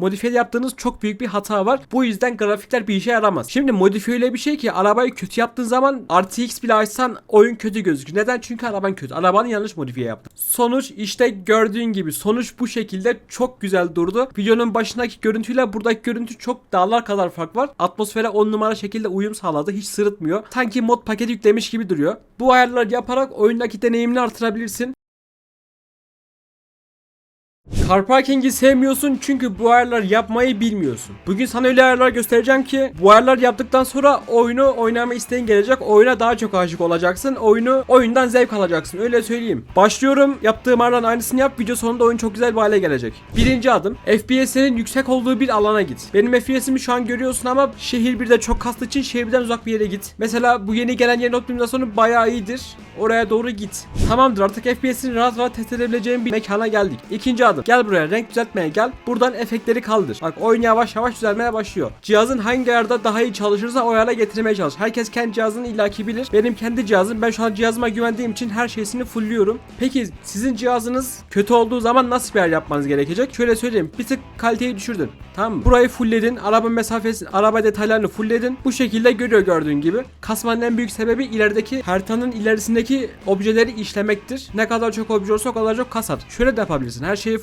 modifiye yaptığınız çok büyük bir hata var. Bu yüzden grafikler bir işe yaramaz. Şimdi modifiye öyle bir şey ki arabayı kötü yaptığın zaman RTX bile açsan oyun kötü gözükür. Neden? Çünkü araban kötü. Arabanı yanlış modifiye yaptın. Sonuç işte gördüğün gibi. Sonuç bu şekilde çok güzel durdu. Videonun başındaki görüntüyle buradaki görüntü çok dağlar kadar fark var. Atmosfere 10 numara şekilde uyum sağladı. Hiç sırıtmıyor. Sanki mod paketi yüklemiş gibi duruyor. Bu ayarları yaparak oyundaki deneyimini artırabilirsin. Car parking'i sevmiyorsun çünkü bu ayarlar yapmayı bilmiyorsun. Bugün sana öyle ayarlar göstereceğim ki bu ayarlar yaptıktan sonra oyunu oynama isteğin gelecek. Oyuna daha çok aşık olacaksın. Oyunu oyundan zevk alacaksın. Öyle söyleyeyim. Başlıyorum. Yaptığım ayarların aynısını yap. Video sonunda oyun çok güzel bir hale gelecek. Birinci adım. FPS'lerin yüksek olduğu bir alana git. Benim FPS'imi şu an görüyorsun ama şehir 1'de çok kastığı için şehir birden uzak bir yere git. Mesela bu yeni gelen yerin optimizasyonu bayağı iyidir. Oraya doğru git. Tamamdır artık FPS'ini rahat rahat test edebileceğim bir mekana geldik. İkinci adım. Gel buraya renk düzeltmeye gel. Buradan efektleri kaldır. Bak oyun yavaş yavaş düzelmeye başlıyor. Cihazın hangi ayarda daha iyi çalışırsa o ayara getirmeye çalış. Herkes kendi cihazını illaki bilir. Benim kendi cihazım. Ben şu an cihazıma güvendiğim için her şeysini fullüyorum. Peki sizin cihazınız kötü olduğu zaman nasıl bir ayar yapmanız gerekecek? Şöyle söyleyeyim. Bir tık kaliteyi düşürdün. Tamam mı? Burayı fullledin. Araba mesafesi, araba detaylarını fullledin. Bu şekilde görüyor gördüğün gibi. Kasmanın en büyük sebebi ilerideki haritanın ilerisindeki objeleri işlemektir. Ne kadar çok obje olursa o kadar çok kasar. Şöyle de yapabilirsin. Her şeyi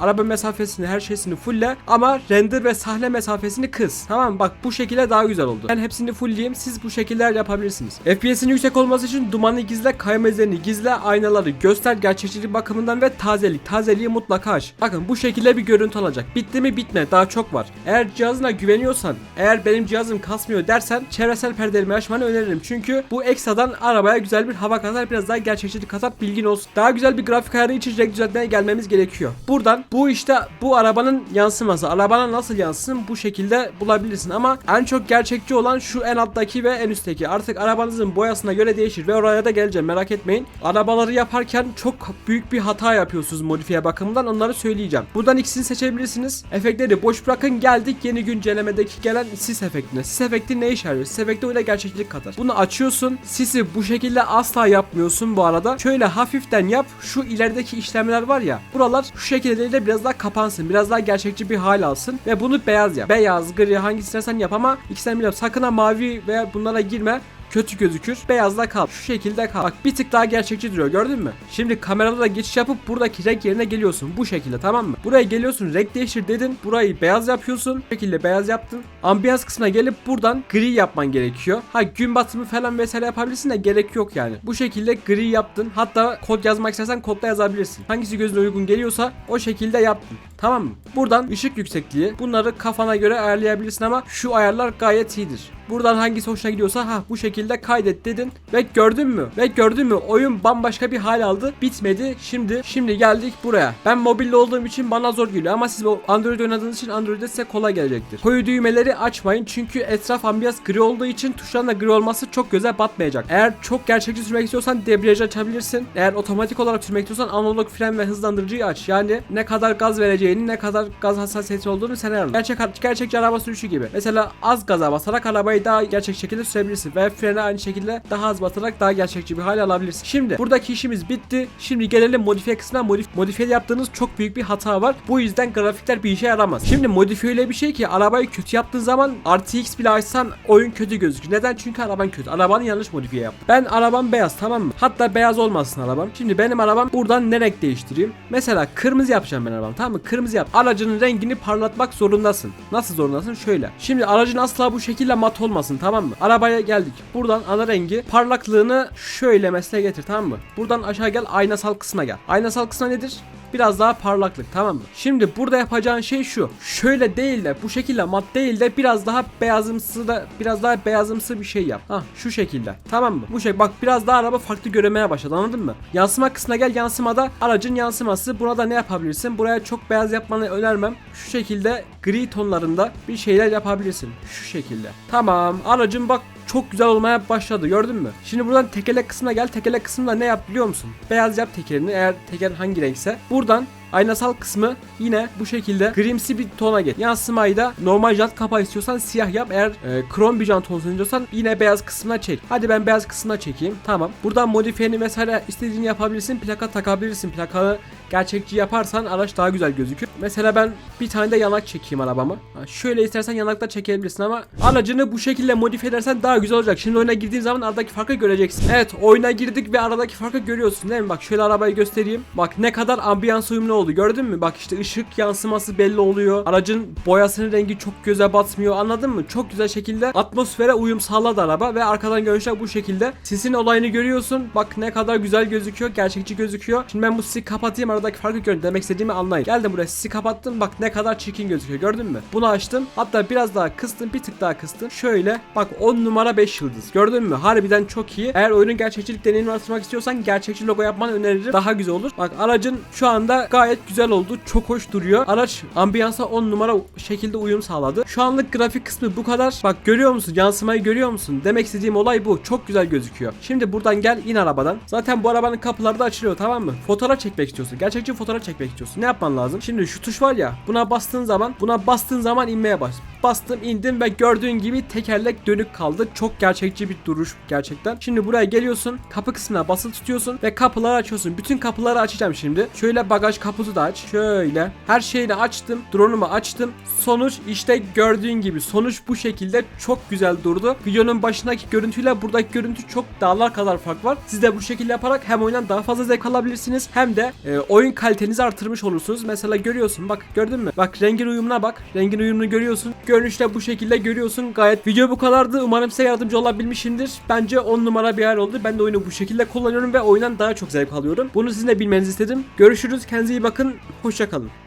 Araba mesafesini, her şeysini fulle. Ama render ve sahne mesafesini kıs. Tamam? Bak bu şekilde daha güzel oldu. Ben hepsini fullleyeyim. Siz bu şekiller yapabilirsiniz. FPS'in yüksek olması için dumanı gizle, kayma izlerini gizle, aynaları göster, gerçekçilik bakımından ve tazelik. Tazeliği mutlaka aç. Bakın bu şekilde bir görüntü alacak. Bitti mi bitme. Daha çok var. Eğer cihazına güveniyorsan, eğer benim cihazım kasmıyor dersen çevresel perdelerimi açmanı öneririm. Çünkü bu ekstradan arabaya güzel bir hava katar, biraz daha gerçekçilik katar bilgin olsun. Daha güzel bir grafik ayarı için renk düzeltmeye gelmemiz gerekiyor. Buradan bu işte bu arabanın yansıması. Arabana nasıl yansın bu şekilde bulabilirsin ama en çok gerçekçi olan şu en alttaki ve en üstteki. Artık arabanızın boyasına göre değişir ve oraya da geleceğim merak etmeyin. Arabaları yaparken çok büyük bir hata yapıyorsunuz modifiye bakımından onları söyleyeceğim. Buradan ikisini seçebilirsiniz. Efektleri boş bırakın geldik yeni güncellemedeki gelen sis efektine. Sis efekti ne işe yarıyor? Sis efekti öyle gerçekçilik katar. Bunu açıyorsun. Sisi bu şekilde asla yapmıyorsun bu arada. Şöyle hafiften yap. Şu ilerideki işlemler var ya. Buralar şu şekilde de biraz daha kapansın. Biraz daha gerçekçi bir hal alsın. Ve bunu beyaz yap. Beyaz, gri hangi istersen yap ama ikisinden biri yap. Sakın ha mavi veya bunlara girme kötü gözükür. Beyazda kal. Şu şekilde kal. Bak bir tık daha gerçekçi duruyor gördün mü? Şimdi kamerada da geçiş yapıp buradaki renk yerine geliyorsun. Bu şekilde tamam mı? Buraya geliyorsun renk değiştir dedin. Burayı beyaz yapıyorsun. Bu şekilde beyaz yaptın. Ambiyans kısmına gelip buradan gri yapman gerekiyor. Ha gün batımı falan vesaire yapabilirsin de gerek yok yani. Bu şekilde gri yaptın. Hatta kod yazmak istersen kodla yazabilirsin. Hangisi gözüne uygun geliyorsa o şekilde yaptın. Tamam mı? Buradan ışık yüksekliği. Bunları kafana göre ayarlayabilirsin ama şu ayarlar gayet iyidir. Buradan hangisi hoşuna gidiyorsa ha bu şekilde kaydet dedin ve gördün mü? Ve gördün mü? Oyun bambaşka bir hal aldı. Bitmedi. Şimdi şimdi geldik buraya. Ben mobilde olduğum için bana zor geliyor ama siz Android oynadığınız için Android'de size kolay gelecektir. Koyu düğmeleri açmayın çünkü etraf ambiyans gri olduğu için tuşların da gri olması çok göze batmayacak. Eğer çok gerçekçi sürmek istiyorsan debriyajı açabilirsin. Eğer otomatik olarak sürmek istiyorsan analog fren ve hızlandırıcıyı aç. Yani ne kadar gaz vereceğini, ne kadar gaz hassasiyeti olduğunu sen ayarla. Gerçek gerçekçi araba sürüşü gibi. Mesela az gaza basarak arabayı daha gerçek şekilde sürebilirsin ve frene aynı şekilde daha az basarak daha gerçekçi bir hale alabilirsin. Şimdi buradaki işimiz bitti. Şimdi gelelim modifiye kısmına. Modif modifiye yaptığınız çok büyük bir hata var. Bu yüzden grafikler bir işe yaramaz. Şimdi modifiye öyle bir şey ki arabayı kötü yaptığın zaman RTX bile açsan oyun kötü gözükür. Neden? Çünkü araban kötü. Arabanı yanlış modifiye yaptın. Ben arabam beyaz tamam mı? Hatta beyaz olmasın arabam. Şimdi benim arabam buradan ne renk değiştireyim? Mesela kırmızı yapacağım ben arabam tamam mı? Kırmızı yap. Aracının rengini parlatmak zorundasın. Nasıl zorundasın? Şöyle. Şimdi aracın asla bu şekilde mat olmasın tamam mı? Arabaya geldik. Buradan ana rengi parlaklığını şöyle mesle getir tamam mı? Buradan aşağı gel aynasal kısma gel. Aynasal kısma nedir? Biraz daha parlaklık tamam mı? Şimdi burada yapacağın şey şu. Şöyle değil de bu şekilde mat değil de biraz daha beyazımsı da biraz daha beyazımsı bir şey yap. Ha şu şekilde. Tamam mı? Bu şey bak biraz daha araba farklı görünmeye başladı anladın mı? Yansıma kısmına gel yansımada aracın yansıması. Burada ne yapabilirsin? Buraya çok beyaz yapmanı önermem. Şu şekilde gri tonlarında bir şeyler yapabilirsin. Şu şekilde. Tamam. Aracın bak çok güzel olmaya başladı gördün mü? Şimdi buradan tekerlek kısmına gel. Tekerlek kısmında ne yap biliyor musun? Beyaz yap tekerini eğer teker hangi renkse. Buradan aynasal kısmı yine bu şekilde grimsi bir tona get. Yansımayı da normal jant kapağı istiyorsan siyah yap. Eğer e, krom bir jant olsun istiyorsan yine beyaz kısmına çek. Hadi ben beyaz kısmına çekeyim. Tamam. Buradan modifiyeni vesaire istediğini yapabilirsin. Plaka takabilirsin. Plakanı gerçekçi yaparsan araç daha güzel gözükür. Mesela ben bir tane de yanak çekeyim arabama. Ha, şöyle istersen yanakta çekebilirsin ama aracını bu şekilde modifiye edersen daha güzel olacak. Şimdi oyuna girdiğin zaman aradaki farkı göreceksin. Evet oyuna girdik ve aradaki farkı görüyorsun değil mi? Bak şöyle arabayı göstereyim. Bak ne kadar ambiyans uyumlu oldu gördün mü? Bak işte ışık yansıması belli oluyor. Aracın boyasının rengi çok göze batmıyor anladın mı? Çok güzel şekilde atmosfere uyum sağladı araba ve arkadan görünüşler bu şekilde. Sisin olayını görüyorsun. Bak ne kadar güzel gözüküyor. Gerçekçi gözüküyor. Şimdi ben bu sisi kapatayım aradaki farkı görün. Demek istediğimi anlayın. Geldim buraya sisi kapattım. Bak ne kadar çirkin gözüküyor. Gördün mü? Bunu açtım. Hatta biraz daha kıstım. Bir tık daha kıstım. Şöyle bak 10 numara 5 yıldız. Gördün mü? Harbiden çok iyi. Eğer oyunun gerçekçilik deneyimini artırmak istiyorsan gerçekçi logo yapmanı öneririm. Daha güzel olur. Bak aracın şu anda gayet güzel oldu. Çok hoş duruyor. Araç ambiyansa 10 numara şekilde uyum sağladı. Şu anlık grafik kısmı bu kadar. Bak görüyor musun? Yansımayı görüyor musun? Demek istediğim olay bu. Çok güzel gözüküyor. Şimdi buradan gel in arabadan. Zaten bu arabanın kapıları da açılıyor tamam mı? Fotoğraf çekmek istiyorsun. Gerçekçi fotoğraf çekmek istiyorsun. Ne yapman lazım? Şimdi şu tuş var ya. Buna bastığın zaman buna bastığın zaman inmeye baş. Bastım indim ve gördüğün gibi tekerlek dönük kaldı. Çok gerçekçi bir duruş gerçekten. Şimdi buraya geliyorsun. Kapı kısmına basılı tutuyorsun ve kapıları açıyorsun. Bütün kapıları açacağım şimdi. Şöyle bagaj kaputu da aç. Şöyle. Her şeyini açtım. Drone'umu açtım. Sonuç işte gördüğün gibi. Sonuç bu şekilde çok güzel durdu. Videonun başındaki görüntüyle buradaki görüntü çok dağlar kadar fark var. Siz de bu şekilde yaparak hem oyundan daha fazla zevk alabilirsiniz hem de e, oyun kalitenizi artırmış olursunuz. Mesela görüyorsun bak gördün mü? Bak rengin uyumuna bak. Rengin uyumunu görüyorsun. Görünüşte bu şekilde görüyorsun. Gayet video bu kadardı. Umarım size yardımcı olabilmişimdir. Bence 10 numara bir yer oldu. Ben de oyunu bu şekilde kullanıyorum ve oyundan daha çok zevk alıyorum. Bunu sizin de bilmenizi istedim. Görüşürüz. Kendinize iyi bakın. Hoşçakalın.